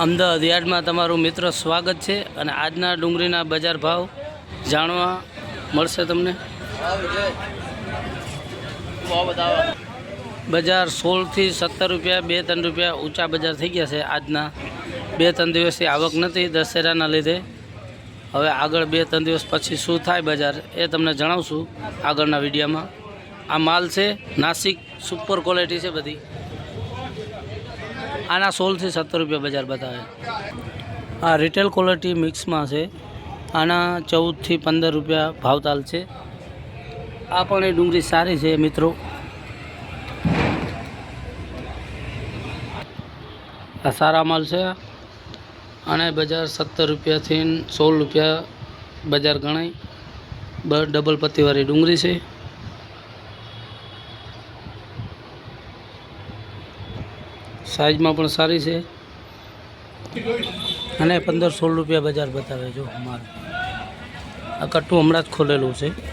અમદાવાદ યાર્ડમાં તમારું મિત્ર સ્વાગત છે અને આજના ડુંગળીના બજાર ભાવ જાણવા મળશે તમને. બજાર સોળથી સત્તર રૂપિયા, બે ત્રણ રૂપિયા ઊંચા બજાર થઈ ગયા છે આજના. બે ત્રણ દિવસથી આવક નથી દશેરાના લીધે. હવે આગળ બે ત્રણ દિવસ પછી શું થાય બજાર એ તમને જણાવશું આગળના વિડીયોમાં. આ માલ છે નાસિક સુપર ક્વોલિટી છે બધી. આના સોળથી સત્તર રૂપિયા બજાર બતાવે. આ રિટેલ ક્વોલિટી મિક્સમાં છે. આના ચૌદથી પંદર રૂપિયા ભાવતાલ છે. આ પણ એ ડુંગળી સારી છે મિત્રો. આ સારા માલ છે. અને બજાર સત્તર રૂપિયાથી સોળ રૂપિયા બજાર ગણાય. બ ડબલ પત્તીવાળી ડુંગળી છે. સાઈઝમાં પણ સારી છે. અને પંદર સોળ રૂપિયા બજાર બતાવે જો અમારું. આ કટ્ટું હમણાં જ ખોલેલું છે.